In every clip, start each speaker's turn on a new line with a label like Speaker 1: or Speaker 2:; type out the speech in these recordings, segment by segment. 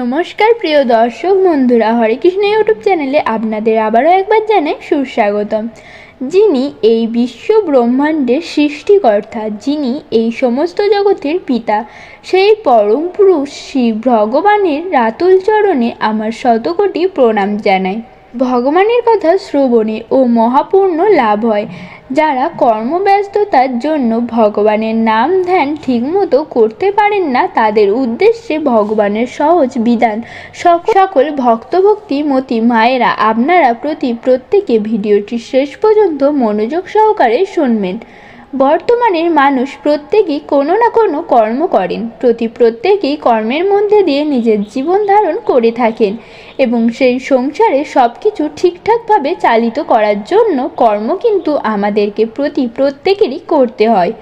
Speaker 1: নমস্কার প্রিয় দর্শক বন্ধুরা, হরে কৃষ্ণ ইউটিউব চ্যানেলে আপনাদের আবারও একবার জানাই সুস্বাগতম। যিনি এই বিশ্ব ব্রহ্মাণ্ডের সৃষ্টিকর্তা, যিনি এই সমস্ত জগতের পিতা, সেই পরম পুরুষ শ্রী ভগবানের রাতুল চরণে আমার শতকোটি প্রণাম জানাই। ভগবানের কথা শ্রবণে ও মহাপূর্ণ লাভ হয়। যারা কর্মব্যস্ততার জন্য ভগবানের নাম ধ্যান ঠিকমতো করতে পারেন না, তাদের উদ্দেশ্যে ভগবানের সহজ বিধান। সক- সকল ভক্তভক্তি মতি মায়েরা, আপনারা প্রতি প্রত্যেকে ভিডিওটি শেষ পর্যন্ত মনোযোগ সহকারে শুনবেন। বর্তমানের মানুষ প্রত্যেকেই কোনো না কোনো কর্ম করেন। প্রতি প্রত্যেকেই কর্মের মধ্যে দিয়ে নিজের জীবন ধারণ করে থাকেন এবং সেই সংসারে সব কিছু ঠিকঠাকভাবে চালিত করার জন্য কর্ম কিন্তু আমাদেরকে প্রতি প্রত্যেকেরই করতে হয়।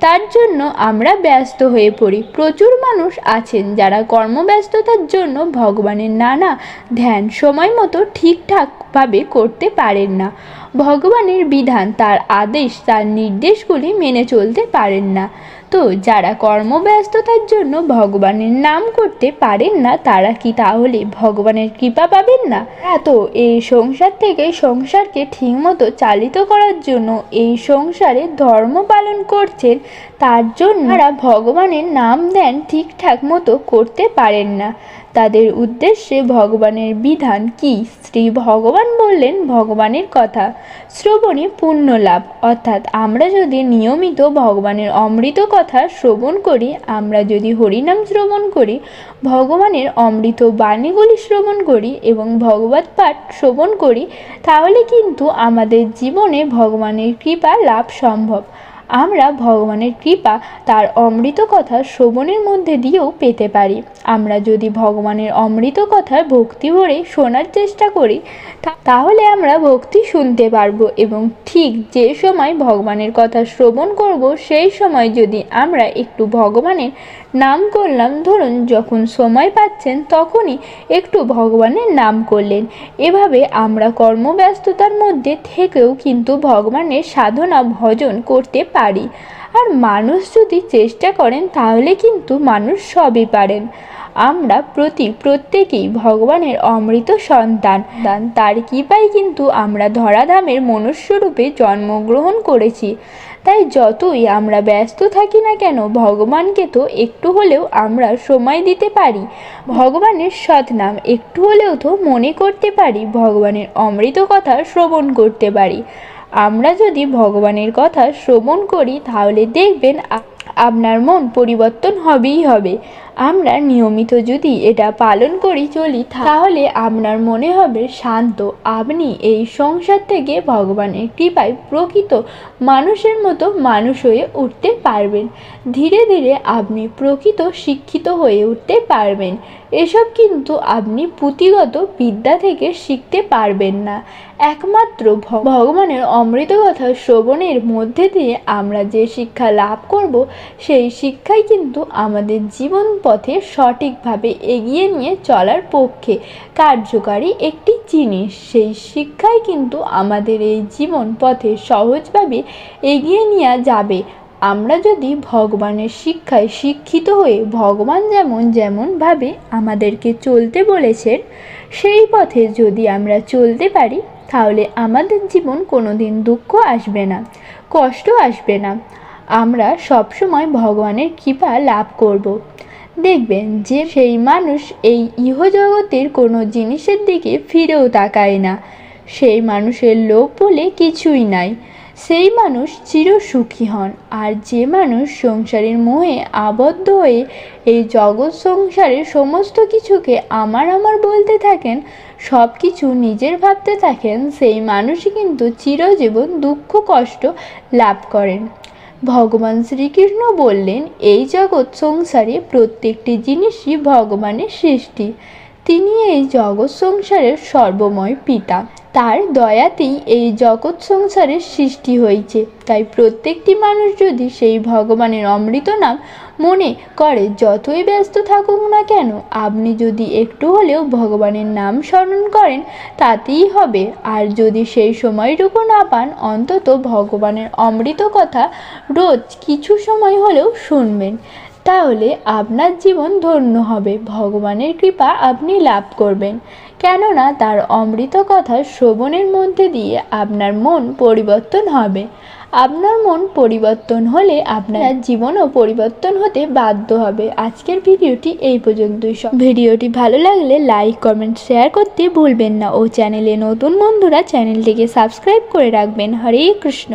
Speaker 1: তার জন্য আমরা ব্যস্ত হয়ে পড়ি। প্রচুর মানুষ আছেন যারা কর্মব্যস্ততার জন্য ভগবানের নানা ধ্যান সময় মতো ঠিকঠাকভাবে করতে পারেন না। ভগবানের বিধান, তার আদেশ, তার নির্দেশগুলি মেনে চলতে পারেন না। তো যারা কর্মব্যস্ততার জন্য ভগবানের নাম করতে পারেন না, তারা কি তাহলে ভগবানের কৃপা পাবেন না? তারা তো এই সংসার থেকে সংসারকে ঠিকমতো চালিত করার জন্য এই সংসারে ধর্ম পালন করছেন, তার জন্য তারা ভগবানের নাম দেন ঠিকঠাক মতো করতে পারেন না। তাদের উদ্দেশ্যে ভগবানের বিধান কি? শ্রী ভগবান বললেন, ভগবানের কথা। শ্রবণে পুণ্য লাভ। অর্থাৎ আমরা যদি নিয়মিত ভগবানের অমৃত কথা শ্রবণ করি, আমরা যদি হরিনাম শ্রবণ করি, ভগবানের অমৃত বাণীগুলি শ্রবণ করি এবং ভগবত পাঠ শ্রবণ করি, তাহলে কিন্তু আমাদের জীবনে ভগবানের কৃপা লাভ সম্ভব। আমরা ভগবানের কৃপা তার অমৃত কথা শ্রবণের মধ্যে দিয়েও পেতে পারি। আমরা যদি ভগবানের অমৃত কথার ভক্তি ভরে শোনার চেষ্টা করি তাহলে আমরা ভক্তি শুনতে পারব এবং ঠিক যে সময় ভগবানের কথা শ্রবণ করব, সেই সময় যদি আমরা একটু ভগবানের নাম করলাম, ধরুন যখন সময় পাচ্ছেন তখনই একটু ভগবানের নাম করলেন। এভাবে আমরা কর্মব্যস্ততার মধ্যে থেকেও কিন্তু ভগবানের সাধনা ভজন করতে পারি আর মানুষ যদি চেষ্টা করেন, তাহলে কিন্তু মানুষ সবই পারেন। আমরা প্রতি প্রত্যেকেই ভগবানের অমৃত সন্তান। তার কৃপায় কিন্তু আমরা ধরাধামের মনুষ্যরূপে জন্মগ্রহণ করেছি। তাই যতই আমরা ব্যস্ত থাকি না কেন, ভগবানকে তো একটু হলেও আমরা সময় দিতে পারি। ভগবানের সৎ নাম একটু হলেও তো মনে করতে পারি, ভগবানের অমৃত কথা শ্রবণ করতে পারি। আমরা যদি ভগবানের কথা শ্রবণ করি, তাহলে দেখবেন আপনার মন পরিবর্তন হবেই হবে। আমরা নিয়মিত যদি এটা পালন করি, চলি তাহলে আপনার মনে হবে শান্ত। আপনি এই সংসার থেকে ভগবানের কৃপায় প্রকৃত মানুষের মতো মানুষ হয়ে উঠতে পারবেন। ধীরে ধীরে আপনি প্রকৃত শিক্ষিত হয়ে উঠতে পারবেন। এসব কিন্তু আপনি পুঁথিগত বিদ্যা থেকে শিখতে পারবেন না। একমাত্র ভগবানের অমৃত কথা শ্রবণের মধ্যে দিয়ে আমরা যে শিক্ষা লাভ করব, সেই শিক্ষাই কিন্তু আমাদের জীবন পথে সঠিকভাবে এগিয়ে নিয়ে চলার পক্ষে কার্যকারী একটি জিনিস। সেই শিক্ষাই কিন্তু আমাদের এই জীবন পথে সহজভাবে এগিয়ে নেওয়া যাবে। আমরা যদি ভগবানের শিক্ষায় শিক্ষিত হয়ে ভগবান যেমন যেমনভাবে আমাদেরকে চলতে বলেছেন, সেই পথে যদি আমরা চলতে পারি তাহলে আমাদের জীবন কোনো দিন দুঃখ আসবে না, কষ্ট আসবে না। আমরা সবসময় ভগবানের কৃপা লাভ করব। দেখবেন যে সেই মানুষ এই ইহজগতের কোনো জিনিসের দিকে ফিরেও তাকায় না। সেই মানুষের লোভ বলে কিছুই নাই। সেই মানুষ চিরসুখী হন, আর যে মানুষ সংসারের মোহে আবদ্ধ হয়ে এই জগৎ সংসারের সমস্ত কিছুকে আমার আমার বলতে থাকেন সব কিছু নিজের ভাবতে থাকেন, সেই মানুষই কিন্তু চিরজীবন দুঃখ কষ্ট লাভ করেন। ভগবান শ্রীকৃষ্ণ বললেন, এই জগৎ সংসারে প্রত্যেকটি জিনিসই ভগবানের সৃষ্টি। তিনি এই জগৎ সংসারের সর্বময় পিতা। তার দয়াতেই এই জগৎ সংসারের সৃষ্টি হয়েছে। তাই প্রত্যেকটি মানুষ যদি সেই ভগবানের অমৃত নাম মনে করে, যতই ব্যস্ত থাকুক না কেন, আপনি যদি একটু হলেও ভগবানের নাম স্মরণ করেন, তাতেই হবে। আর যদি সেই সময়টুকু না পান, অন্তত ভগবানের অমৃত কথা রোজ কিছু সময় হলেও শুনবেন। তাহলে আপনার জীবন ধন্য হবে। ভগবানের কৃপা আপনি লাভ করবেন। কেননা তার অমৃত কথা শ্রবণের মধ্যে দিয়ে আপনার মন পরিবর্তন হবে। আপনার মন পরিবর্তন হলে আপনার জীবনও পরিবর্তন হতে বাধ্য হবে। আজকের ভিডিওটি এই পর্যন্তই। সব ভিডিওটি ভালো লাগলে লাইক, কমেন্ট, শেয়ার করতে ভুলবেন না। ও চ্যানেলে নতুন বন্ধুরা চ্যানেলটিকে সাবস্ক্রাইব করে রাখবেন। হরে কৃষ্ণ।